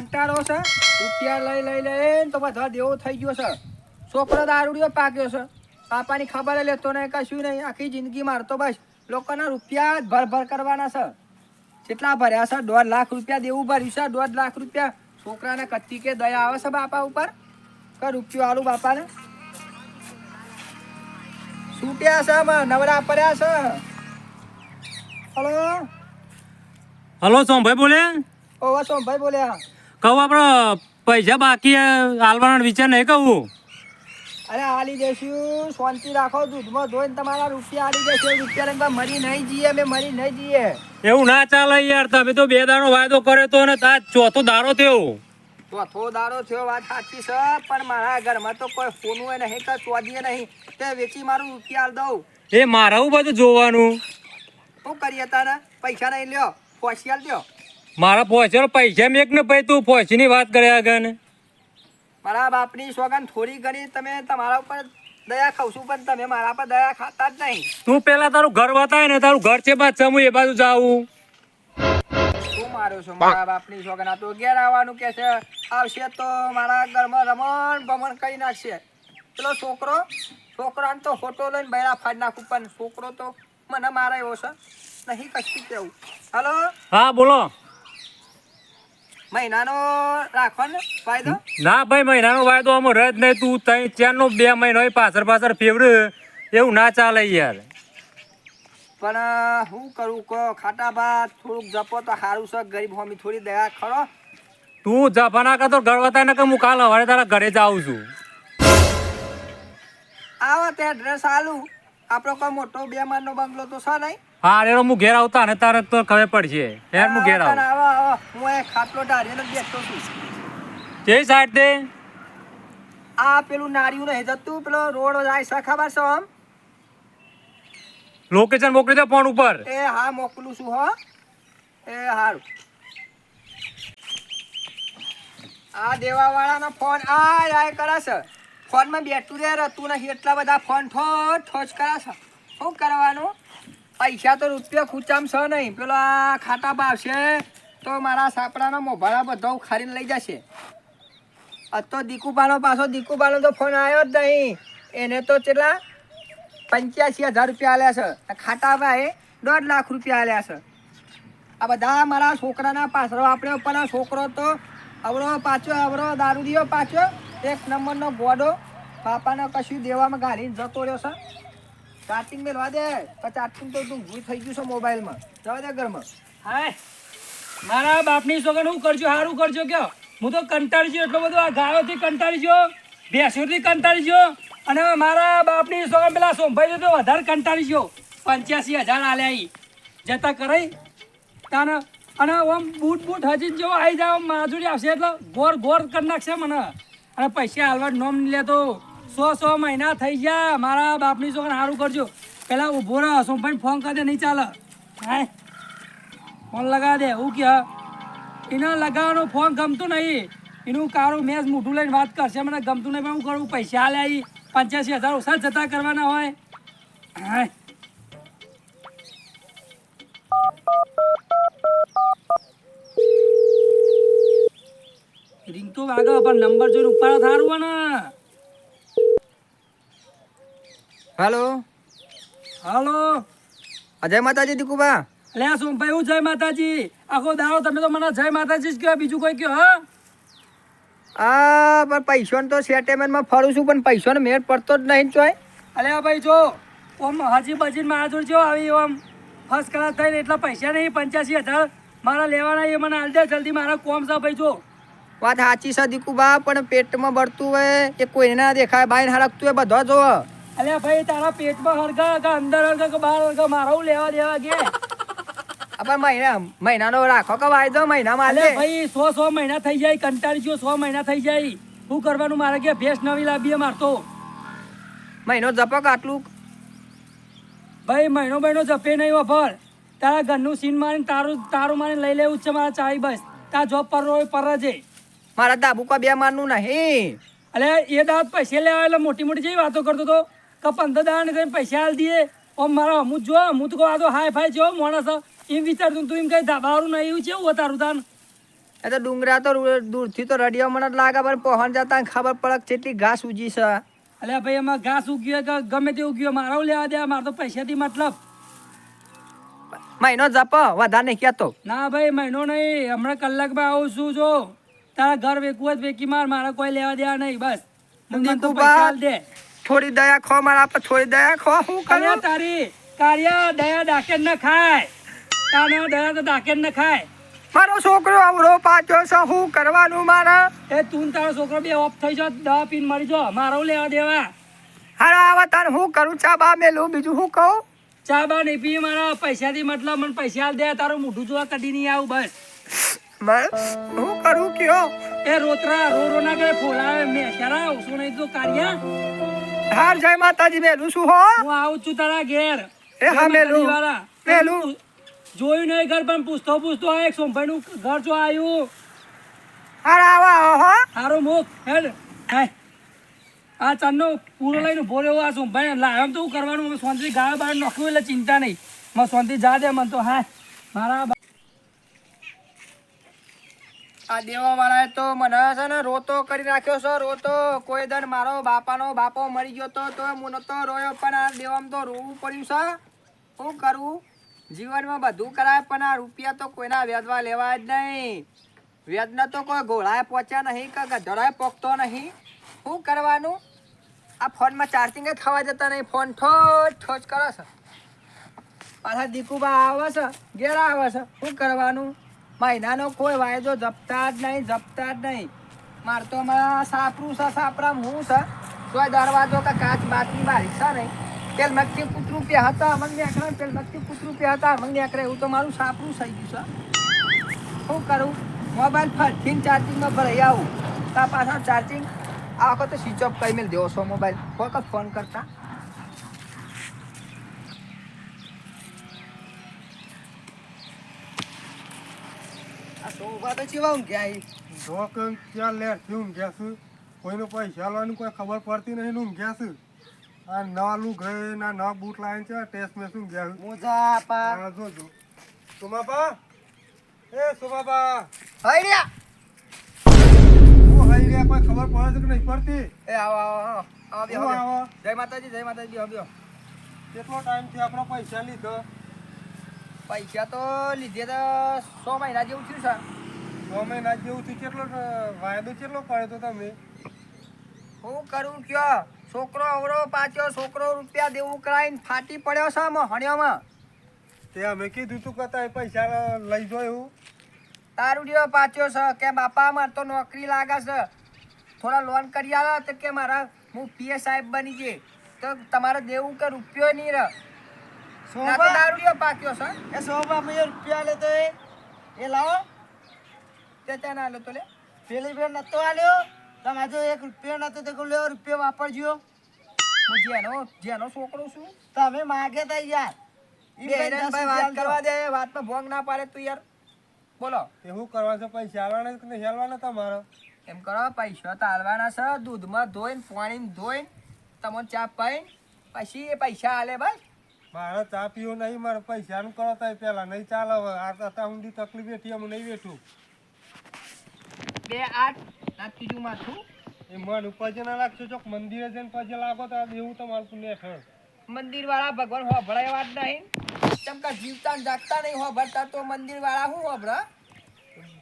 કંટાળો છે? રૂપિયા લઈ લઈ લઈને તો બધા દેવો થઈ ગયો છે. છોકરો દારૂડિયો પાક્યો છે. પાપાની ખબર લેતો નહીં કશું નહીં. આખી જિંદગી મારતો બસ. લોકોના રૂપિયા ભર ભર કરવાના છે. કેટલા ભર્યા છે દોઢ લાખ રૂપિયા દેવું ભર્યું છે દોઢ લાખ રૂપિયા. છોકરાને કત્તી કે દયા આવે છે બાપા ઉપર? કે રૂપિયો આલું બાપાને? છૂટ્યા છે નવરા પડ્યા છે. હલો? હલો સોમભાઈ બોલે ઓવા સોમભાઈ બોલ્યા. કહું આપણે પૈસા બાકી હાલવાનો વિચાર નહીં કહું. અરે આલી દેશું શાંતિ રાખો દૂધમાં ધોઈને તમારા રૂપિયા આલી દેશે રૂપિયા લઈને મરી નહીં જઈએ અમે મરી નહીં જઈએ. એવું ના ચાલે યાર તમે તો બે દાનો વાયદો કર્યો તો ને તાજ ચોથો દારો થયો. ચોથો દાડો થયો વાત સાચી છે પણ મારા ઘરમાં તો કોઈ ફોનું નહીં કે ચોદીએ નહીં. તે વેચી મારું રૂપિયા આલ દઉં. એ મારે બધું જોવાનું? શું કરીએ તારે? પૈસા નહીં લ્યો પોસી આલ દ્યો મારા પહોંચ્યો પૈસા મેક ને ભાઈ તું પહોંચીની વાત કર્યા આગળ. મારા બાપની સોગન થોડી ઘણી તમે તમારા ઉપર દયા ખાવશું પણ તમે મારા પર દયા ખાતા જ નહીં. તું પેલા તારું ઘર બતાય ને તારું ઘર છે બાદ હું એ બાજુ જાઉં. શું મારો છો મારા બાપની સોગન આ તો ઘેર આવવાનું કે છે આવશે તો મારા ઘરમાં રમણ ભમણ કરી નાખશે. પેલો છોકરો છોકરાને તો ફોટો લઈને બૈરા ફાડી નાખું પણ છોકરો તો મને મારે એવો છે નહીં કશું કેવું. હલો? હા બોલો. મહિનાનો રાખો ને ફાયદો? ના ભાઈ મહિનાનો વાયદો આમાં રહે જ નહીં. તું તઈ ચારનો બે મહિનો પાછળ પાછળ ફેવરે. એવું ના ચાલે યાર. પણ શું કરું કહો? ખાટા ભાત થોડુંક જપો તો સારું છે. ગરીબ હોમી થોડી દયા ખરો. તું જફાના કરતો ગળવતા ને કે હું કાલ હવારે તારા ઘરે જાઉં છું. આવો ત્યાં ડ્રેસ આલું. આપણો કોઈ મોટો બે માળનો બંગલો તો છે નહીં? હા રેડો હું ઘેર આવતા ને તારે તો ખબર પડશે. યાર હું ઘેર આવું. આવો આવો. હું એક ખાટલો ઢાળીને બેઠો છું. તે સાઈડ તે આ પેલું નારિયું નહીં જતું પેલો રોડ જાય છે ખબર છે આમ? લોકેશન મોકલી દે ફોન ઉપર. એ હા મોકલું છું હો. એ હારું. આ દેવા વાળાનો ફોન આ આય કરે છે. ફોનમાં બેઠું રે રહેતું નથી એટલા બધા ફોન ઠો ઠોચ કરે છે. શું કરવાનું? પૈસા તો રૂપિયા ખૂચામ છે નહીં. પેલો આ ખાટા ભાવશે તો મારા સાપડાના મોભાળા બધા ખારીને લઈ જશે. તો દીકુબાનો પાછો, દીકુબાનો તો ફોન આવ્યો જ નહીં. એને તો કેટલા? પંચ્યાસી હજાર રૂપિયા આલ્યા છે. ખાતા ભાઈ દોઢ લાખ રૂપિયા આલ્યા છે. આ બધા મારા છોકરાના પાછળ, આપણે પણ છોકરો તો અવરો પાછો અવરો દારૂ દીયો પાછો, એક નંબરનો ગોડો પાપાને કશું દેવામાં ગાડીને જતો રહ્યો છે. ચાર્જિંગ મેળવા દે ચાર્જિંગ તો તું ભૂલ થઈ ગયું છે મોબાઈલમાં. જવા દે ઘરમાં. હાય. મારા બાપની સોગન હું કરજો સારું કરજો કયો? હું તો કંટાળી ગયો એટલો બધો આ ગાયોથી કંટાળી ગયો ભેંસોથી કંટાળી ગયો અને મારા બાપની સોગન પેલા સોમભાઈ તો વધારે કંટાળી ગયો પંચ્યાસી હજાર આલ્યા જતા કરાઈ તાને, અને આમ બૂટ બૂટ હજી જેવો આવી જાય માજુરી આવશે એટલે ગોર ગોર કરી નાખશે મને. અને પૈસા હાલવા નોમ લે તો સો સો મહિના થઈ ગયા. મારા બાપની છોકરા સારું કરજો. પેલા ઊભો રહો સોમભાઈ ફોન કરી દે, નહીં ચાલે. હે? ફોન લગાવી દે હું કે એને લગાવવાનો ફોન ગમતું નહીં. એનું કારું મેચ મોઢું લઈને વાત કરશે, મને ગમતું નહીં હું કરું? પૈસા લે પંચ્યાસી હજાર ઓછા જતા કરવાના હોય. હે? રિંગ તો વાગે, પણ નંબર જોઈને ઉપાડો થારું ને. હાલો. હાલો. જય માતાજી દીકુબા. અલે આ સોમભાઈ હું જય માતાજી. આખો દાડો તમે તો મને જય માતાજી જ કહો બીજું કોઈ કહો હા? આ પણ પૈસો તો સેટેમેન્ટમાં ફરું છું પણ પૈસાનો મેળ પડતો જ નહીં ચોય. અલે આ ભાઈ જો ઓમ હાજી બજીનમાં જોડ જો આવી ઓમ ફર્સ્ટ ક્લાસ થઈને એટલા પૈસા નહીં પંચ્યાસી હજાર મારા લેવાના એ મને હાલ દે જલ્દી મારા કોમ છે ભાઈ જો. વાત સાચી છે દીકુબા પણ પેટમાં બળતું હોય કે કોઈને ના દેખાય બાઈને હરકતું હોય બધો જોવો. અલે ભાઈ તારા પેટમાં હળગા કે અંદર હળગા કે બહાર હળગા મારા લેવા દેવા કે આપણે મહિના મહિનાનો રાખો કે વાયદો મહિનામાં આલે ભાઈ સો સો મહિના થઈ જાય કંટાળી ગયો સો મહિના થઈ જાય. શું કરવાનું? મારે કે ભેસ નવી લાવીએ મારતો. મહિનો જપક આટલું? ભાઈ મહિનો મહિનો જપે નહીં વફર તારા ઘરનું સીન મારીને તારું તારું મારી લઈ લેવું છે મારા ચાવી બસ. તારા જોબ પર રોય પર જ મારા દાબુકા બે મારનું નહીં. અલે એ દાંત પૈસે લેવા એટલે મોટી મોટી જેવી વાતો કરતો હતો કે પંદર દાડા ને પૈસા આલ દઈએ ઓમ મારા જો હું તો આ તો હાય ફાય જેવો માણસ એમ વિચારતું તું એમ કઈ ધાબાવાળું નહીં એવું છે એવું તારું તાન? એ તો ડુંગરા તો દૂરથી તો રડિયા મને લાગે પણ પહોંચ જતા ખબર પડે કેટલી ઘાસ ઉજી છે. અલ્યા ભાઈ એમાં ઘાસ ઉગ્યો કે ગમે તે ઉગ્યો મારો લેવા દે મારે તો પૈસાથી મતલબ. મહિનો જપ વધારે નહીં કહેતો. ના ભાઈ મહિનો નહીં. હમણાં કલાકમાં આવું છું જો. તારા ઘર વેકવું જ વેકી માર મારા કોઈ લેવા દેવા નહીં બસ. મને તો પૈસા દે. થોડી દયા ખો મારા પર થોડી દયા ખો. અલ્યા કરું? તારી કાર્ય દયા ડાકેર ન ખાય. તાનો દયા તો ડાકેર ન ખાય. મારો છોકરો અવરો પાછો છે શું કરવાનું મારા? એ તું તારો છોકરો બે ઓફ થઈ જો દવા પીન મરી જો મારો લેવા દેવા. હારો આવા તાર શું કરું ચા બા મેલું બીજું શું કહું? ચા બા નહીં પી મારા પૈસાથી મતલબ મને પૈસા દે તારું મોઢું જોવા કદી નહીં આવું બસ. શું કરું કયો? એ રોતરા રો રો ના કરે ફોલાવે મેં ક્યારે ઓછું નહીં તો કાર્યા? હાર જય માતાજી મેલું શું હો. હું આવું છું તારા ઘેર. એ હા, મેલું. મેલું. જોયું નહીં ઘર પણ પૂછતો પૂછતો આ એક સોમભાઈ નું ઘર જો આવ્યું હાર આવા હો. સારો મુખ હેડ. હાય. આ ચાંદનો પૂરો લઈને ઊભો રહ્યો આ સોમભાઈ લાવ્યો તો હું કરવાનું? શાંતિ ગાળા બહાર નોખ્યું એટલે ચિંતા નહીં. મારે શાંતિ જા દે મને તો હા મારા આ દેવા વાળાએ તો મને છે ને રોતો કરી નાખ્યો છે, રોતો. કોઈ દન મારો બાપાનો બાપો મરી ગયો તો તો હું નતો રોયો, પણ આ દેવામાં તો રોવું પડ્યું છે. શું કરવું જીવનમાં બધું કરાય, પણ આ રૂપિયા તો કોઈના વ્યાજવા લેવાય જ નહીં. વ્યાજના તો કોઈ ઘોડાએ પહોંચ્યા નહીં કે ગધડાએ પોકતો નહીં. શું કરવાનું? આ ફોનમાં ચાર્જિંગ જ થવા જતા નહીં. ફોન ઠોચ ઠોચ કરો છે. પાછા દીકુબા આવે છે, ઘેર આવે છે. શું કરવાનું? મહિનાનો કોઈ વાયદો જપતા જ નહીં, જપતા જ નહીં. મારે તો હમણાં સાપરું છે સાપરા હું છે? તોય દરવાજો કે કાચ બાતની બારી છે નહીં. પેલ મક્કી કૂતરું પે હતા મને નેકળે પેલ મક્કી કૂતરું પે હતા મને નેકળે, એવું તો મારું સાપરું થઈ ગયું છે. શું કરું? મોબાઈલ ફરથી ચાર્જિંગમાં ભરાઈ આવું. તા પાછા ચાર્જિંગ આ વખતે સ્વિચ ઓફ કરી મેં દેવો છો મોબાઈલ. વખત ફોન કરતા. આ સોફા તો ચેવા ઊંઘ્યા ઈ? જોકન ત્યાં લે શું ઊંઘ્યા છું. કોઈને પૈસા લાવવાની કોઈ ખબર પડતી નહીં ઊંઘ્યા છું. આ નવા ગયે ના નવા બૂટ લાવીને છે ટેસ્ટ મેં શું ગયા મોજા છું જોજો. સુમાબા એ હું હઈ કોઈ ખબર પડે છે કે નહીં પડતી? એ આવો આવો આવો. હું જય માતાજી જય માતાજી બેહો. કેટલો ટાઈમથી આપણો પૈસા લીધો? પૈસા તો લીધે તો સો મહિના જેવું થયું છે. છ મહિના જેવું થયું કેટલો વાયદો કેટલો પડ્યો તો તમે? હું કરું કયો? છોકરો અવરો પાછો છોકરો રૂપિયા દેવું કરાવીને ફાટી પડ્યો છે આમાં હણ્યોમાં. તે અમે કીધું તું કે એ પૈસા લઈ જો એવું. તારુડિયો પાછો છે કે બાપા મારે તો નોકરી લાગે છે. થોડા લોન કરી આલો તો કે મારા હું પીએ સાહેબ બની ગઈ. તો તમારે દેવું કે રૂપિયો નહીં રહે તો દારૂડિયો પાક્યો છે. એ સોમા મેં રૂપિયા લે તો એ. એ લાવો. તે ત્યાં ના તો લે. પેલી બેન નતો આલ્યો. તમારે જો એક રૂપિયો નતો તે લ્યો રૂપિયો વાપરજો. હું જેનો જેનો છોકરો છું તમે માગે તા યાર. ઈ બે બેન દસ ભાઈ વાત કરવા દે વાતમાં ભોંગ ના પાડે તું યાર. બોલો. એવું કરવા છે પૈસા આલવાના કે નહીં આલવાના તમારો? એમ કરો પૈસા તો આલવાના છે. દૂધમાં ધોઈને પાણીમાં ધોઈને તમને ચા પાઈને પછી એ પૈસા આલે બસ. મારે ચા પીવો નહીં મારે પૈસાનું કરો તો પેલા નહીં ચાલે હવે આ સુધી તકલીફ બેઠી અમે નહીં બેઠું બે આઠ ના ત્રીજું માથું. એ મન ઉપર જે ના લાગશે ચોક મંદિરે જઈને પછી લાગો તો આ દેવું તમારું પુણ્ય હેઠળ મંદિર વાળા ભગવાન હોભળાય વાત નહીં. કેમ કે જીવતા ને જાગતા નહીં હોભળતા તો મંદિર વાળા શું હોભળે?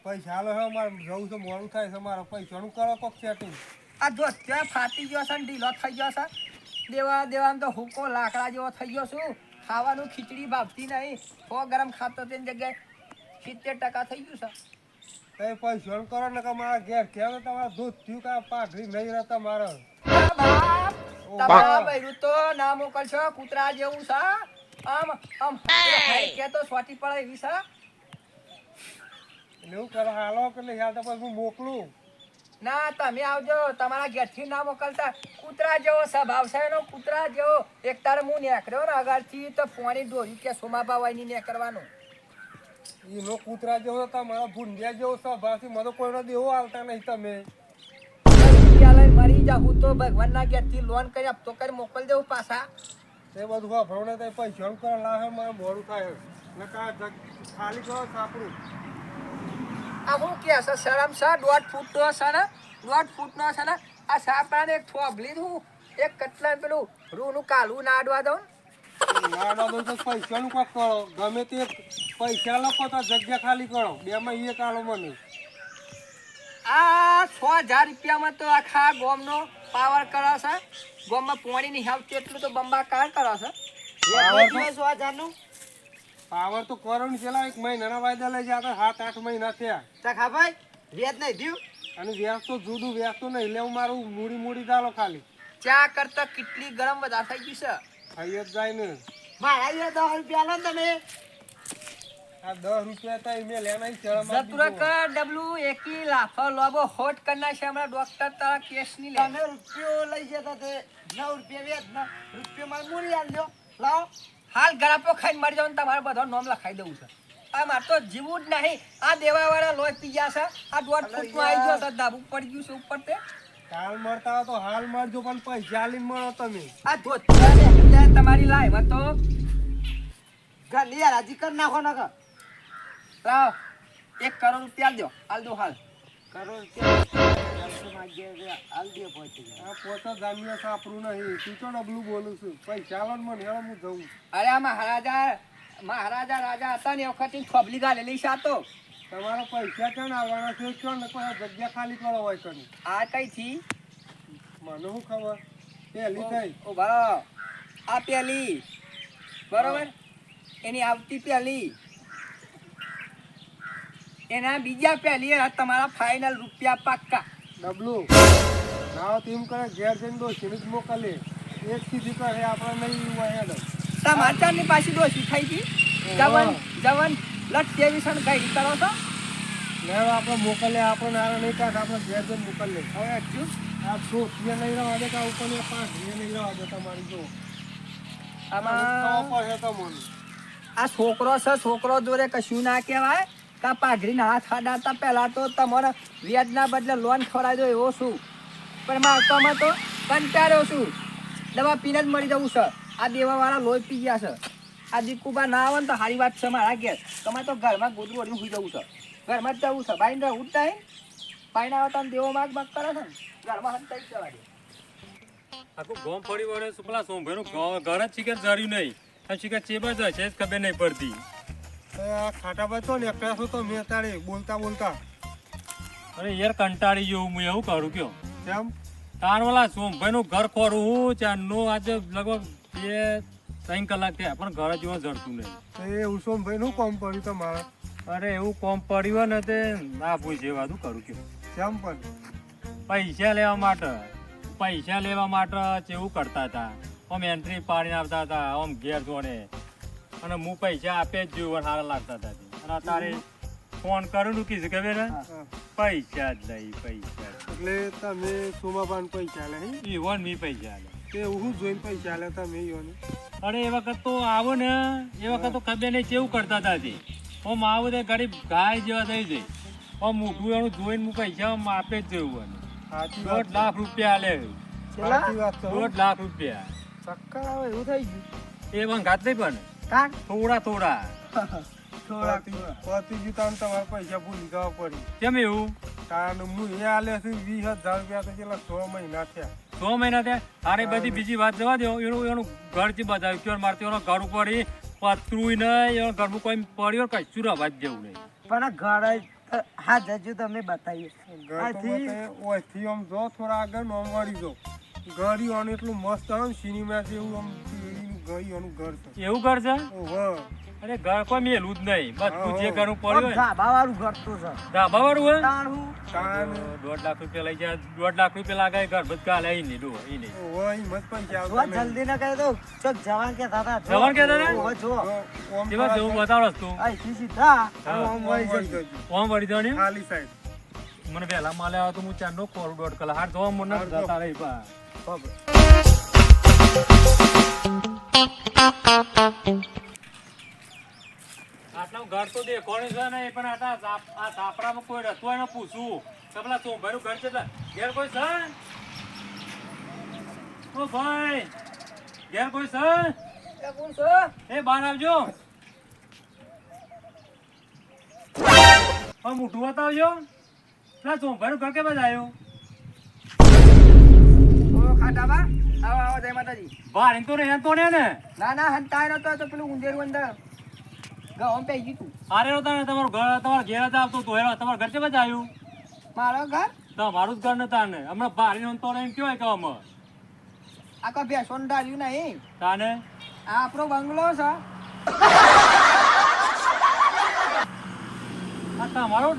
પૈસા હાલો હવે મારે જવું છે મોડું થાય છે મારે પૈસાનું કરો કોક સેટિંગ. આ જો ત્યાં ફાટી ગયો છે ને ઢીલો થઈ ગયો છે. દેવા દેવાનું તો હુકો લાકડા જેવો થઈ ગયો છું. ખાવાનું ખીચડી ભાવતી નહીં. હો ગરમ ખાતો તેની જગ્યાએ સિત્તેર ટકા થઈ ગયું છે. તો પૈસાનું કરો ને કે મારા ઘેર કેવો તમારે દૂધ થયું કે પાઘરી પાઘડી નહીં રહેતા મારો તમારા બૈરું તો ના મોકલશો કૂતરા જેવું છે. આમ આમ. કે તો સ્વાટી પડે એવી છે. એવું કરો હાલો કે નહીં હાલ તો પછી હું મોકલું. ના તમે આવજો. તમારા ઘેરથી ના મોકલતા. કૂતરા જેવો સ્વભાવ છે એનો કૂતરા જેવો. એક તારે હું નેકર્યો ને અગરથી તો પોણી દોરી કે સોમાબા ને નેકરવાનું એનો કૂતરા જેવો તમારા ભૂંડિયા જેવો સ્વભાવ છે. મને કોઈનો દેવો આવતા નહીં તમે. મરી જાઉં તો ભગવાનના ઘેરથી લોન કરી આપતો કરી મોકલી દેવું પાછા. તે બધું વાપરો ને તે પૈસાનું કરો લાવે મારે મોડું થાય. ને કા ખાલી કરો સાપડું આ કે છે શરમ છે દોઢ ફૂટનો છે ને દોઢ ફૂટનો છે ને આ સાપડાને એક થોભલી દઉં એક કટલા પેલું રૂનું કાલું નાડવા દઉં. ના ના તો પૈસાનું કોક કરો. ગમે તે પૈસા લખો તો જગ્યા ખાલી કરો. બેમાં એક આલો મને. આ છ હજાર રૂપિયામાં તો આખા ગોમનો પાવર કરાશે છે. ગોમમાં પોણી નહીં આવતું એટલું તો બંબાકાર કરે છે. સો હજારનું. પાવર તો કરો ને પેલા એક મહિનાના વાયદા લઈ જાય સાત આઠ મહિના થયા. તા ખા ભાઈ વ્યાજ નહીં થયું? અને વ્યાજ તો જુદું વ્યાજ તો નહીં લેવું મારું મૂડી મૂડી ચાલો ખાલી. ચા કરતા કેટલી ગરમ વધારે થઈ ગયું છે? થઈ જ જાય ને. મારા અહીંયા દસ રૂપિયા લો તમે. આ દસ રૂપિયા તો મેં લેના શરમ આપી જતુરક દીધો. એકી લાફો લોબો હોટ કરના છે હમણાં ડોક્ટર તારા કેસની લે. તમે રૂપિયો લઈ જતા તે નવ રૂપિયા વ્યાજ ના રૂપિયો મારે મૂડી લાવો. હાલ ગળાપો ખાઈને મરી જાવ તમારે બધો નોમલા લખાઈ દેવું છે. આ મારે તો જીવું જ નહીં. આ દેવાવાળા લોહી પી ગયા છે. આ દોઢ ફૂટમાં આવી ગયો છે. ધાબુ પડી ગયું છે ઉપર તે. હાલ મળતા હોય તો હાલ મળજો પણ પૈસા લઈને મળો તમે. આ ધોતિયા તમારી લાઈવ તો. ગલિયા રાજી કર નાખો ના કર લાવ. એક કરોડ રૂપિયા દો. હાલ દો હાલ. કરોડ રૂપિયા? પોતા સાપરું નહીં. તું તો ડબલું બોલું છું. મને હેળો હું જઉં. અરે મહારાજા મહારાજા રાજા હતા ને વખત ખોબલી ગાલેલી છે તમારા પૈસા ક્યાં આવવાના છે ક્યાં ને કોઈ જગ્યા ખાલી કરો હોય તને આ કઈ થી મને શું ખબર? પેલી થઈ. ઓ બરો આ પેલી. બરોબર? એની આવતી પેલી. એના બીજા પેલી તમારા ફાઇનલ રૂપિયા પાક્કા. ડબલું. નાવ તેમ કરે ઘેર જઈને દો જ મોકલે એક સીધી કરે આપણે નહીં હોય તા તમારા ની પાછી દોશી થઈ ગઈ. જવન જવન લટ જેવી ગઈ કરો તો. ને આપણે મોકલે આપણે આ નહીં કાઢ આપણે ઘેર જઈને મોકલે હવે આજુ આ સોફિયા નહીં રહેવા દે કે ઉપર પાંચ નહીં રહેવા દે તમારી જો આમાં પડે તો મને. આ છોકરો છે છોકરો જોડે કશું ના કહેવાય. કા પાઘડીના હાથ હાડાતા પહેલા તો તમારે વ્યાજના બદલે લોન ખવડાવી દો એવો શું પણ મારતોમાં તો કંટાળ્યો છું. દવા પીને જ મરી જવું છે. આ દેવાવાળા લોહી પી ગયા છે. આ દીકુબા ના આવે ને તો સારી વાત છે મારા ઘેર. તમારે તો ઘરમાં ગોદરું અડ્યું સુઈ જવું છે. ઘરમાં જ જવું છે. રહેવું જ નહીં. બાઈને આવે તો દેવો માગ માગ કરે છે ને. ઘરમાં હંતાઈ જવા આખું ગોમ ફરી વળે શું પેલા સોમભાઈનું ઘ- ઘર જ શિખર જર્યું નહીં. આ શિખર ચેબા જાય છે ખબર નહીં પડતી. ખાટા તો ને એકલા તો મેં તારે બોલતા બોલતા. અરે યાર કંટાળી ગયો હું એવું કરું કયો? કેમ? તાર વાલા સોમભાઈનું ઘર ખોરું હું ચારનું આજે લગભગ બે ત્રણ કલાક થયા પણ ઘર જેવું જડતું નહીં. એ ઉસોમભાઈ નું કોમ પડ્યું તમારે? અરે એવું કોમ પડ્યું ને તે ના પૂછે વાતું કરું કયો. કેમ પણ? પૈસા લેવા માટે પૈસા લેવા માટે એવું કરતા હતા. આમ એન્ટ્રી પાડીને આવતા હતા આમ ઘેર જોડે. અને હું પૈસા આપે જ જોયું સારા લાગતા હતા અને અત્યારે ફોન કરું કીધું કે ને હા. પૈસા જ લઈ પૈસા એટલે તમે સોમાબાન પૈસા લે? ઈવન મી પૈસા લે. તે હું જોઈને પૈસા લે તમે ઈવન અરે એ વખત તો આવો ને એ વખત તો ખબર નહીં કેવું કરતા હતા તે આમ આવું તે ગરીબ ગાય જેવા થઈ જઈ આમ મોટું એનું જોઈને હું પૈસા આપે જ જોયું દોઢ લાખ રૂપિયા લે. દોઢ લાખ રૂપિયા. ચક્કર આવે એવું થઈ ગયું. એ બંઘાત નહીં પણ. કાં થોડા થોડા. થોડા પતિ- પતિજી તમારે પૈસા ભૂલી જવા પડી. કેમ એવું? કારણ હું એ આલે છે વીસ હજાર રૂપિયા તો કેટલા છ મહિના થયા. છ મહિના થયા? અરે બધી બીજી વાત જવા દો. એનું એનું ઘર જે બતાવ્યું કે મારે તો એનો ઘર ઉપર પતરું નહીં એનો ઘરમાં કોઈ પડ્યો કઈ રવા જ જેવું નહીં. પણ ઘર હા જજો તમે બતાવીએ. ઓછી આથી- બતાવે, આમ જો થોડા આગળ નોમ વાળી જો. ઘર એટલું મસ્ત આવે સિનેમા જેવું આમ એનું ઘર ઈ આનું ઘર છે. એવું ઘર છે? ઓહો. અરે ઘર કોઈ મેલું જ નહીં. બધું જે ઘરનું પડ્યું હોય. ધાબા વાળું ઘર તો છે. ધાબા વાળું હોય? તાણ. હું તાન દોઢ લાખ રૂપિયા લઈ જાય. દોઢ લાખ રૂપિયા લાગે ઘર બધા લઈ ડો ઈ નહીં ઓહો, ઈ મસ્ત પૈસા જો આવતા નહીં. જલ્દી ના કરે તો ચોક જવાન કે દાદા જવાન કે દાદા જો. જો, ઓમ જેવા જેવું બતાવો તું? અહીંથી સીધા ઓમ વળી જજો. ઓમ વળી દો ખાલી સાઈડ મને વેલા માલે આવે તો હું ચાંદો કોરું દોઢ કલાક. હાર જો મને જો. જતા રહી પા આટલા ઘર તો દેખોણી છે ને પણ આટલા આ ઝાપડામાં કોઈ રસોઈ ને પૂછવું. કે પેલા સોમભાઈનું ઘર છે ઘેર કોઈ છે? ઓ ભાઈ ઘેર કોઈ છે? કોણ છે? એ બહાર આવજો. હવે મોઢું બતાવજો. પેલા સોમભાઈનું ઘર કે બધા આવ્યું ઓ ખાટાબા આવો આવો જય માતાજી. ભારે તો નહીં તો ને ને ના ના હંતાય નતો તો પેલું ઊંધેરું અંદર. ગમ પે ગયું તું હારે હતા ને તમારું ઘર તમારા ઘેર હતા આવતો તો હેરો તમારા ઘર બધા આવ્યું મારો ઘર? તમારું જ ઘર તાને હમણાં તો ને એમ કેવાય કે અમે આ કોઈ ભેંસો ડાળ્યું નહીં. તાને? આ આપણો બંગલો છે. આ તમારું?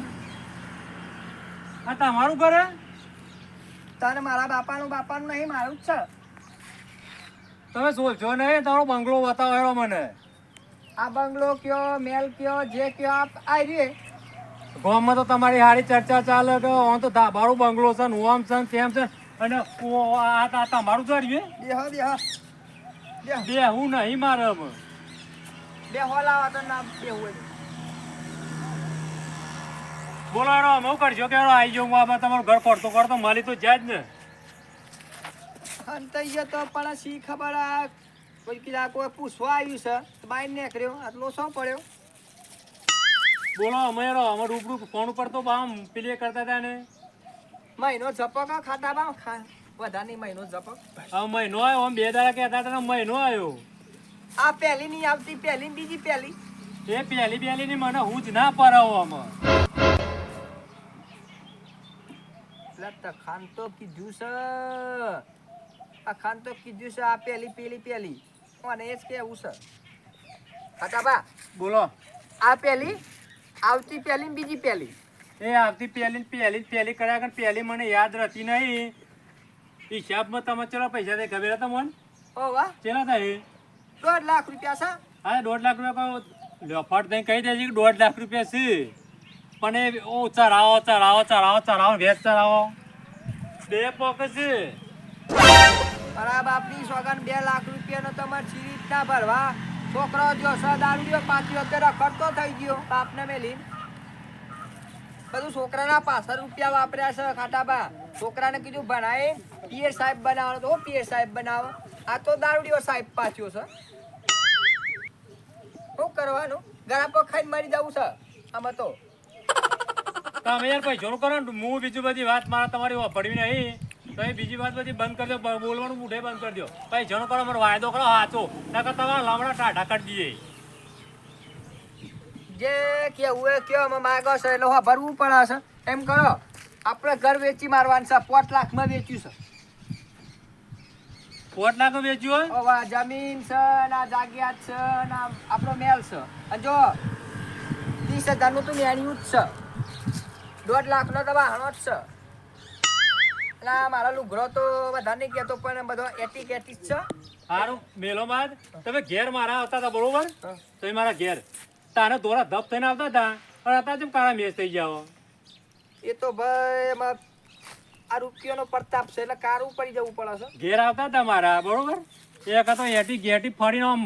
આ તમારું ઘર? તને મારા બાપાનું બાપાનું નહીં મારું જ છે. તમે સોચો નહીં? તમારો બંગલો બતાવ્યો મને. આ બંગલો કયો મેલ કયો જે કયો આપ આવી રે ગામમાં તો તમારી હારી ચર્ચા ચાલે કે હું તો મારું બંગલો છે ને ઓમ છે ને તેમ છે. અને ઓ આ તા તમારું ઘર છે હા? દેહો હા બે હું નહીં મારે હમ બે હોલાવા તો ના બે હોય બોલો હું કરજો શું કે હેરો આવી જાઉં બાબા તમારું ઘર કરતો કરતો માલી તો જાય જ ને. અંતઈ ગયો તો પણ સી ખબર આ કોઈ કીધા કોઈ પૂછવા આવ્યું છે તો બાઈ નીકળ્યો આટલો શું પડ્યો બોલો અમે રહો. અમે રૂબરૂ ફોન ઉપર તો બામ પેલી કરતા હતા ને. મહિનો ઝપક ખાતા ખાટા બા ખા વધારે મહિનો ઝપક હા મહિનો આવ્યો. આમ બે દાડા કહેતા હતા મહિનો આવ્યો. આ પહેલી નહીં આવતી પહેલી બીજી પહેલી. એ પહેલી પહેલી ની મને હું જ ના પરાવો આમાં. ખાન તો કીધું છે. ખાન તો કીધું છે આ પહેલી પેલી પહેલી મને એ જ કેવું છે. ખાટા બા બોલો. આ પહેલી આવતી પહેલી ને બીજી પહેલી એ આવતી પહેલી ને પહેલી જ પહેલી કર્યા કારણ પહેલી મને યાદ રહેતી નહીં. હિસાબમાં તમે ચલો પૈસા દે ખબર હતા મને ઓ વાહ. ચેલા થાય દોઢ લાખ રૂપિયા છે? હા દોઢ લાખ રૂપિયા લફાટ થઈને કહી દેજે કે દોઢ લાખ રૂપિયા છે. પણ એ ઓ ચરાવો ચરાવો ચરાવો ચરાવો ભેજ ચરાવો બે પોક છે. મારા બાપની સોગન બે લાખ રૂપિયાનો તમારે સી ના ભરવા? છોકરો જો સ દારૂ જો પાછી અત્યારે ખર્ચો થઈ ગયો. બાપને મેલી બધું છોકરાના પાછળ રૂપિયા વાપર્યા છે ખાટાબા છોકરાને કીધું, ભણાય. પીએ સાહેબ બનાવો તો પીએ સાહેબ બનાવો. આ તો દારૂડિયો સાહેબ પાછ્યો છે. શું કરવાનું? ગળા પર ખાઈને મરી જવું છે. આમાં તો. તમે યાર પૈસાનું કરો ને હું બીજું બધી વાત મારા તમારી વાપરવી નહીં. તો એ બીજી વાત બધી બંધ કરજો બોલવાનું મૂઢે બંધ કરી દો પૈસાનો કરો મારો વાયદો કરો હાચો નકર તમારા લામડા ટાઢા કરી દઈએ. જે કેવું એ કયો અમે માગો છો એટલે હા ભરવું પડે છે એમ કરો આપણે ઘર વેચી મારવાનું છે પોત લાખમાં વેચ્યું છે. પોટ લાખ વેચ્યું હોય? હવે જમીન છે ના જાગ્યાત છે ના આપણો મેલ છે. અને જો ત્રીસ હજારનું તો મેણ્યું જ છે. દોઢ લાખનો દવા હણો જ છે. અને મારા લુગડો તો બધા નહીં કહેતો પણ બધો એટી કેટી છે. સારું મેલો બાદ તમે ઘેર મારા આવતા હતા બરોબર. તો મારા ઘેર. તારે દોરા ધપ થઈને આવતા હતા પણ અત્યારે જેમ કાળા મેચ થઈ જાઓ એ તો ભાઈ એમાં આ રૂપિયાનો પ્રતાપ છે એટલે કારું પડી જવું પડે છે. ઘેર આવતા હતા મારા બરોબર? એક હતો એટી ગેટી ફરીને આમ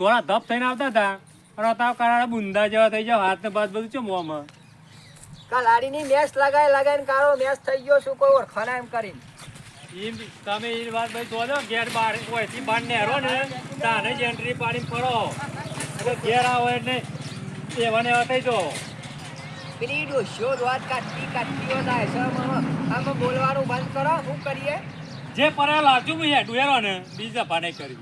દોરા ધપ થઈને આવતા હતા. પણ અત્યારે કાળા બુંદા જેવા થઈ જાવ હાથ ને બાદ બધું છે મોંમાં કલાડીની મેસ લગાય લગાઈને કાળો મેસ થઈ ગયો શું કોઈ ઓળખાના એમ કરીને. એમ તમે એ વાત ભાઈ જોજો ઘેર બાર ઓયથી બાર નેરો ને તાને જ એન્ટ્રી પાડીને ફરો. એટલે ઘેર આવો એટલે એવા ને એવા થઈ જાઓ. પેલી ડોશીઓ વાત કાઢતી કાઢતીઓ થાય છે આમાં બોલવાનું બંધ કરો શું કરીએ? જે પરે લાજુ હું હેડું હેરો ને બીજા પાને કરી.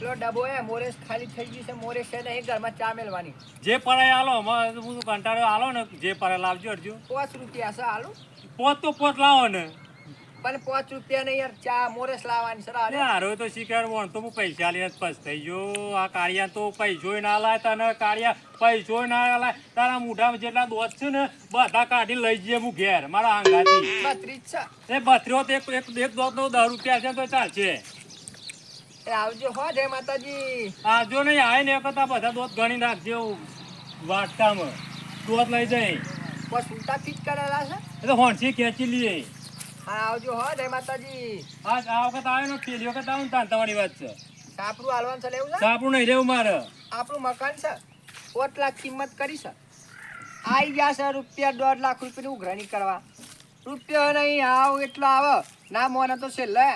પેલો ડબ્બો એ મોરેશ ખાલી થઈ ગયું છે મોરેશ છે નહીં ઘરમાં ચા મેલવાની જે પડે આલો હું કંટાળ્યો કંટાળો આલો ને જે પડે લાવજો અડજો પાંચ રૂપિયા છે હાલું પોત તો પોત લાવો ને. પણ પાંચ રૂપિયા નહીં યાર ચા મોરેશ લાવવાની સર અરે હારો તો શીખર વણ તો હું પૈસા લઈને પસ થઈ ગયો. આ કાળિયા તો પૈસો ના લાય તને કાળિયા પૈસો ના લાય. તારા મોઢામાં જેટલા દોત છે ને બધા કાઢી લઈ જઈએ હું ઘેર મારા આંગાથી બત્રીસ છે. એ બત્રીઓ તો એક એક દોત નો દસ રૂપિયા છે તો ચાલશે. આવજો હો જય માતાજી. આવજો નહીં આય ને કરતા બધા દોત ગણી નાખજો વાટકામાં દોત લઈ જાય. બસ ઉલટા ફીટ કરેલા છે? એ તો હોંસી ખેંચી લઈએ હા આવજો હો જય માતાજી. આ આ વખત આવે ને પેલી વખત આવું ને તમારી વાત છે. સાપરું હાલવાનું છે લેવું છે? સાપડું નહીં લેવું મારે. આપણું મકાન છે. લાખ કિંમત કરી છે. આઈ ગયા છે રૂપિયા દોઢ લાખ રૂપિયાની ઉઘરાણી કરવા. રૂપિયો નહીં આવ એટલો આવે. ના મોને તો છેલ્લે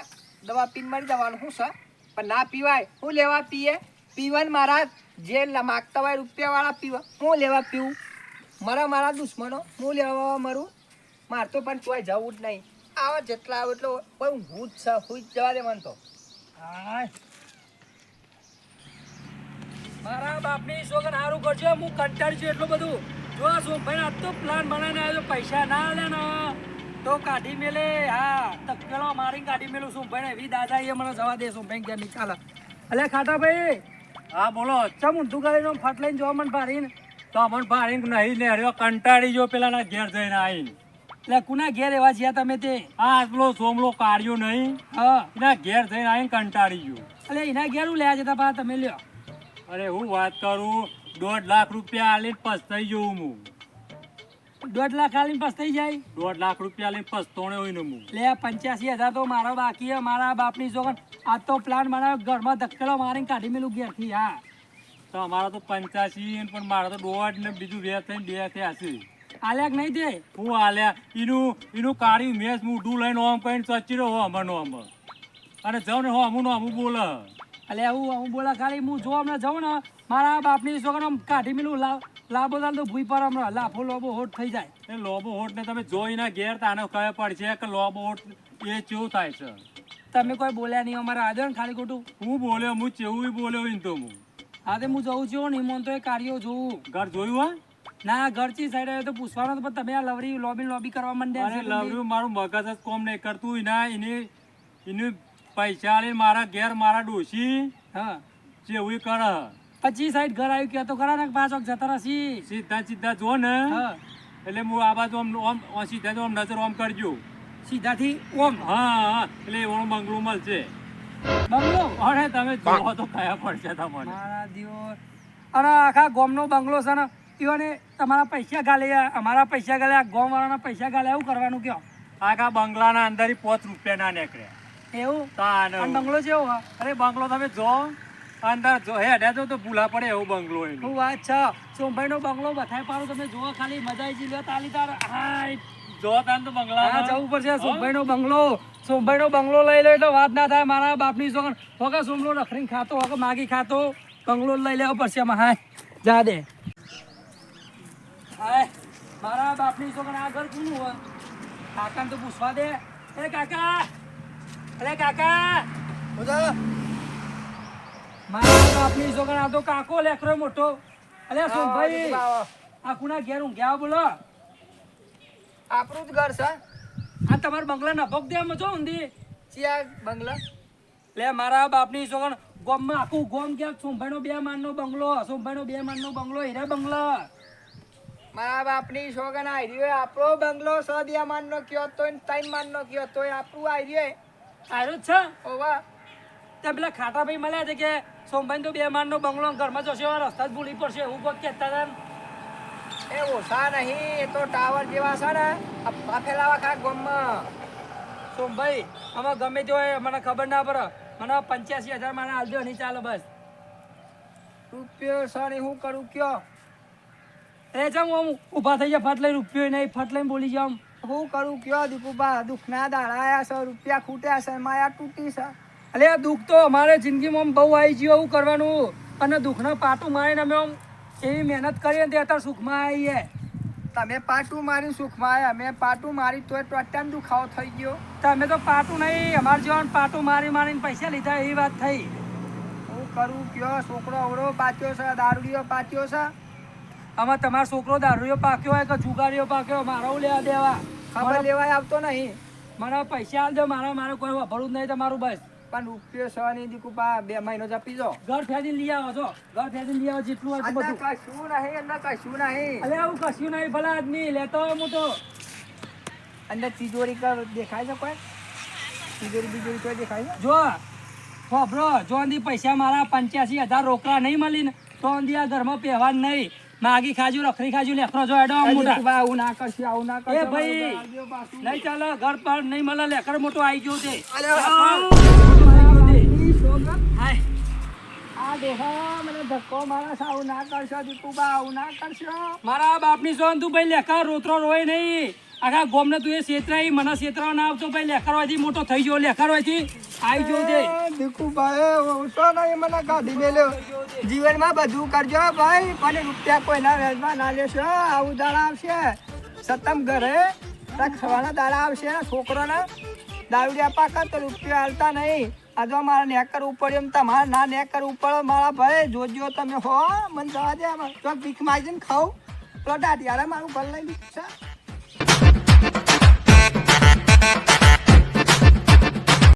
દવા પીન મારી જવાનું શું છે? પણ ના પીવાય. હું લેવા પીએ? પીવન મારા જે લ- માગતા હોય રૂપિયાવાળા પીવા. હું લેવા પીવું? મારા મારા દુશ્મનો. હું લેવા મારું? માર તો પણ કોઈ જવું જ નહીં. આવા જેટલા આવે એટલો કોઈ હું જ છે, હું જ જવા દે મને તો. મારા બાપની સોગન સારું કરજો. હું કંટાળી છું એટલું બધું. જો આ સોમભાઈ આજ તો પ્લાન બનાવીને આવ્યો પૈસા ના આલે ને. તો કાઢી મેલે. હા તકેલો મારી કાઢી મેલું છું. ભાઈ વી દાદા એ મને જવા દે સોમભાઈ ગયા નહીં ચાલે. અલે ખાટા ભાઈ હા બોલો. ચમ ઊંધું કરીને ફટ લઈને જોવા મને ભારીને. તો અમન ભારીને નહીં ને હર્યો કંટાળી જો પેલાના ઘેર જઈને આવીને. એટલે કુના ઘેર એવા છીએ તમે તે? આ પેલો સોમલો કાઢ્યો નહીં. હા. એના ઘેર જઈને આવીને કંટાળી ગયો. એટલે એના ઘેર હું લેવા જતા પા તમે લ્યો. અરે હું વાત કરું? દોઢ લાખ રૂપિયા આલીને પસ્તાઈ જવું હું. દોઢ લાખ આલીને પાસ થઈ જાય. દોઢ લાખ રૂપિયા આલીને પસ્તાણે હોય નમું લે પંચ્યાસી હજાર તો મારો બાકી હે મારા બાપની જોગન. આ તો પ્લાન મારા ઘરમાં ધક્કેલો મારીને કાઢી મેલું ઘેરથી હા. તો અમારા તો પંચ્યાસી પણ મારા તો દોઢ ને બીજું બે થઈને બે થયા છે. આલ્યા કે નહીં દે હું આલ્યા. એનું એનું કાઢ્યું મેસ મોઢું લઈને ઓમ કહીને સચી રહ્યો અમરનો અમ અને જાઉં ને હો અમુનો અમુ બોલે. એટલે હું હું બોલા ખાલી હું જો હમણાં જાઉં ને મારા બાપની છોકરાને કાઢી મેલું લા લાભો દાલ તો ભૂઈ પર હમણાં લાફો લોબો હોટ થઈ જાય. એ લોબો હોટ ને તમે જોઈને ઘેર તાને કહે પડશે કે લોબો હોટ એ કેવું થાય છે. તમે કોઈ બોલ્યા નહીં અમારે આજો ને ખાલી ખોટું. હું બોલ્યો હું ચેવું બોલ્યો એને તો હું. હા તે હું જઉં છું ને મોન તો એ કાર્યો જોઉં. ઘર જોયું હા? ના ઘરથી સાઈડ આવ્યો તો પૂછવાનો પણ તમે આ લવરી લોબી લોબી કરવા માંડ્યા અરે લવરી મારું મગજ જ કોમ નહીં કરતું. એના એને એને પૈસા લઈને મારા ઘેર મારા ડોશી હા. જેવું કરે. પછી સાઈડ ઘર આવ્યું કે તો ખરા ને પાછો જતા રહી સીધા સીધા જો ને. એટલે હું આ બાજુ આમ આમ સીધા જો આમ નજર ઓમ કરજો. સીધાથી ઓમ. હા હા. એટલે એવડો બંગલો મળશે. બંગલો? અરે તમે જોવો તો કયા પડશે તમને. મારા દિવસ અરે આખા ગોમનો બંગલો છે ને. ઈઓને તમારા પૈસા ગાલે અમારા પૈસા ગાલે આ ગોમ વાળાના પૈસા ગાલે એવું કરવાનું કયો? આખા બંગલાના અંદર ઈ પાંચ રૂપિયા ના નીકળ્યા એવું? બંગલો જેવો અરે બંગલો તમે જો અંદર જો હેડ્યા જો તો ભૂલા પડે એવું બંગલો એનો. હું વાત છે? સોમભાઈ નો બંગલો બથાઈ પાડો તમે જો ખાલી મજા આવી લ્યો તાલી તાર હાય. જો તાન તો બંગલા હા જવું પડશે સોમભાઈ નો બંગલો. સોમભાઈ નો બંગલો લઈ લે એટલે વાત ના થાય મારા બાપની સોગન હોકે સોમલો રખડીને ખાતો હોકે માગી ખાતો. બંગલો લઈ લેવો પડશે આમાં હાય. જા દે. હાય. મારા બાપની સોગન આગળ કોનું હોય? કાકાને તો પૂછવા દે. એ કાકા! અરે કાકા! મારા બાપની આ તો કાકો લેખરો મોટો. અલે સોમભાઈ આ કુના ઘેર ઊંઘ્યા બોલો. આપણું જ ઘર છે. આ તમારા બંગલા ના ભોગ દે ઊંધી? ચિયા બંગલા. લે મારા બાપની સોગન ગોમમાં આખું ગોમ ક્યાંક સોમભાઈનો બે માળનો બંગલો સોમભાઈનો બે માળનો બંગલો હીરા બંગલા. મારા બાપની સોગન આવી રહ્યો આપણો બંગલો સો દિયા માનનો કયો તો ત્રણ માનનો કયો તો આપણું આવી રહ્યો આવ્યો જ છે. ઓવા ત્યાં પેલા ખાટા ભાઈ મળ્યા છે કે સોમભાઈ તો બે માળનો બંગલો ઘરમાં જશે રસ્તા જ ભૂલી પડશે એવું કોઈ કહેતા હતા એ ઓછા નહીં એ તો ટાવર જેવા છે ને આ ફેલાવા ખા ગમમાં. સોમભાઈ આમાં ગમે તે હોય મને ખબર ના પડે. મને પંચ્યાસી હજાર મને હાલજો નહીં ચાલે બસ. રૂપિયો સોની હું કરું કયો? રે ચમ હું ઊભા થઈ જાય ફટ લઈ રૂપિયો નહીં ફટ લઈને બોલી જાઉં હું કરું કયો દીપુબા દુઃખના દાડા આવ્યા છે રૂપિયા ખૂટ્યા છે માયા તૂટી છે. અલે આ દુઃખ તો અમારે જિંદગીમાં બહુ આવી ગયું એવું કરવાનું. અને દુઃખના પાટું મારીને અમે આમ એવી મહેનત કરીએ ને તે અત્યારે સુખમાં આવીએ. તમે પાટું મારી સુખમાં આયા મેં પાટું મારી તોય અત્યારે દુખાવો થઈ ગયો. તમે તો પાટું નહીં અમારે જીવન પાટું મારી મારીને પૈસા લીધા એવી વાત થઈ. હું કરું કયો છોકરો અવળો પાચ્યો છે દારૂડીઓ પાચ્યો છે? આમાં તમારો છોકરો દારૂડીઓ પાક્યો હોય કે જુગારીઓ પાક્યો મારો લેવા દેવા? ખબર લેવાય આવતો નહીં. મારા પૈસા આપજો મારા મારે કોઈ વાપરવું જ નહીં તમારું બસ. પણ રૂપિયો સવાની નહીં દીકુબા બે મહિનો જપી જો ઘર ફેરીને લઈ આવો છો. ઘર ફેરીને લઈ આવો જેટલું હોય બધું. કશું નહીં અંદર કશું નહીં. અલે આવું કશું નહીં ભલા આદમી. લેતો હું તો અંદર તિજોરી કર દેખાય છે કોઈ? તિજોરી બીજોરી કોઈ દેખાય છે? જો હોભરો જો અંદી પૈસા મારા પંચ્યાસી હજાર રોકડા નહીં મળી ને તો અંદી આ ઘરમાં પહેવા નહીં. માગી ખાજુ રખરી ખાજુ લેખરો જો એડો મોટા. આવું ના કરશું આવું ના કરશું એ ભાઈ નહીં ચાલે ઘર પર નહીં મળે લેખર મોટો આવી ગયો છે. આ દેહા મને ધક્કો મારા આવું ના કરશો દીકુબા આવું ના કરશો. મારા બાપની સોન તું ભાઈ લેખા રોતરો રોય નહીં. આખા ગોમને તું એ છેતરાઈ મને છેતરાવા ના આવતો ભાઈ, લેખરવાથી મોટો થઈ ગયો, લેખરવાથી. આવી ગયો છે દીકુ ભાઈ ઓછો નહીં મને કાઢી મેલ્યો જીવનમાં બધું કરજો ભાઈ, પણ રૂપિયા કોઈના વેચમાં ના લેશો આવું દાડા આવશે. સતમ ઘરે ખવાના દાડા આવશે છોકરોને. દાવડિયા પાકા તો રૂપિયા હાલતા નહીં. આ મારા નેકર ઉપડ્યો એમ તમારે ના નેકર ઉપડો મારા ભાઈ. જોજો તમે, હો. મને જવા દે તો ભીખ માગીને ખાવ તો દાઢિયારા, મારું ભલે લઈ છે.